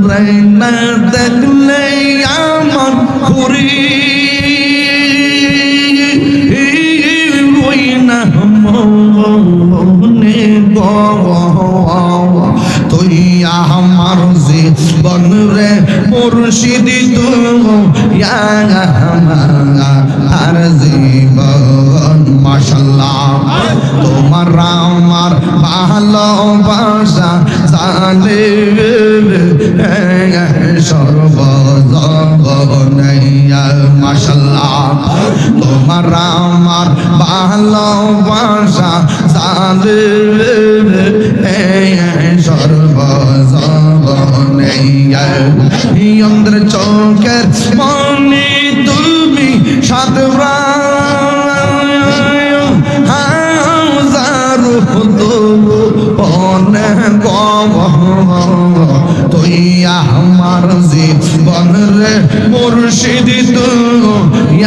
রে না দেখলে আমার ঘুরি রই না মনে তুই আমার জীবন রে মুর্শিদ আর সর্বজগনইয়া মাশাল্লাহ তোমার আমার ভালোবাসা জানে সর্বজগনইয়া ইন্দ্র চৌকের মনে তুমি সাতরা আমার জীবন মুর্শিদ তুই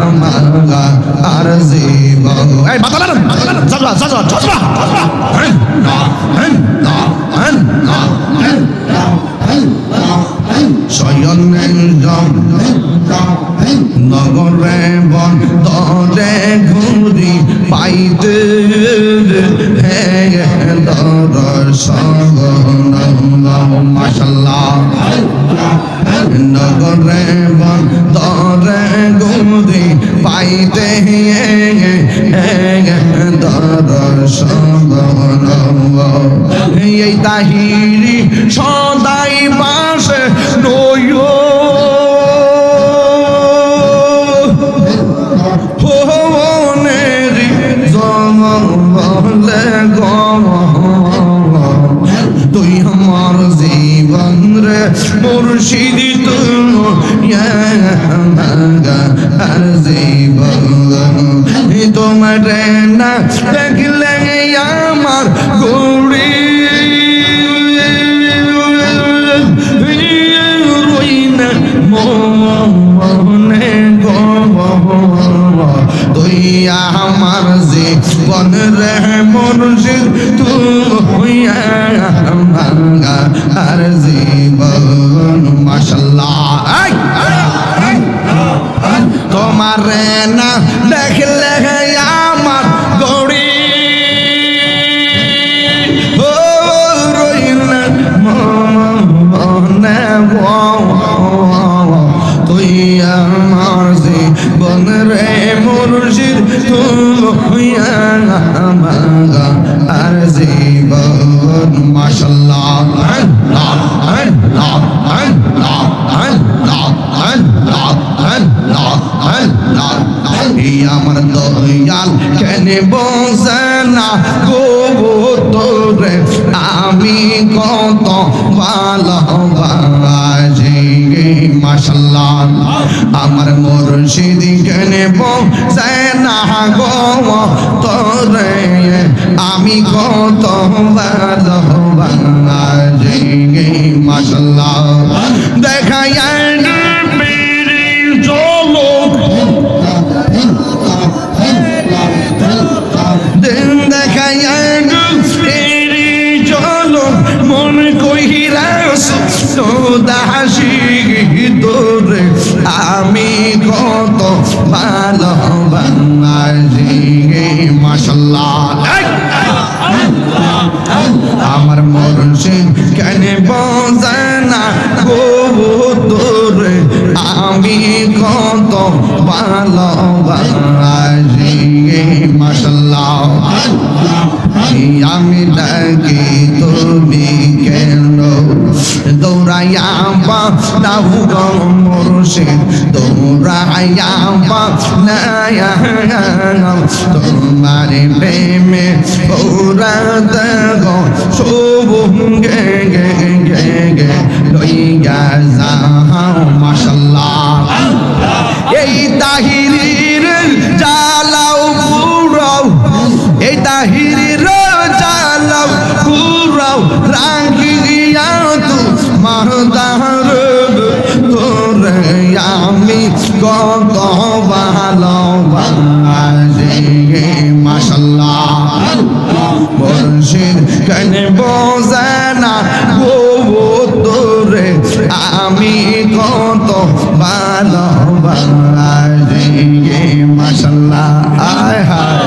আমার জীবন এই লাগান জজবা জজবা জজবা নগরে বন দরে ঘুরি এই তাহিরি সদাই পাশে নয় তুই আমার জীবন রে মুর্শিদ, তুই আর জীবন। তোমার না তুই যে বন রে মনুষ্য তুই আর জীবন তুই আমার আর জীবন মাশাল্লাহ আমার দয়াল কেন বসে না গো তোরে আমি কত ভালোবাসি মাশাল্লাহ আমার মুর্শিদ কেন বসে না গো তোরে আমি কত মাশাল্লাহ দেখাই সোদাসি তোরে আমি কত ভালো বাংলাজি মাসাল্লাহ আমার মুর্শিদ কেন বোঝানা গো তোরে আমি কত ভালোবাসি মাসাল্লাহ আমি ডাকি তুমি গো মুর্শিদ নায়া তোমার প্রেমে দৌড়াতে গো শুভঙ্গে গে গে গে লইয়া যাও মাশাল্লাহ এই তাহিরির জালাও পুরাও এই তাহিরির জালাও পুরাও রাঙ্গিয়া আমার দারুদ তোরে আমি কত ভালোবাসি মাশাল্লাহ মুর্শিদ কেন বোঝানা বউ তোরে আমি কত ভালোবাসি মাশাল্লাহ। আয় হায়।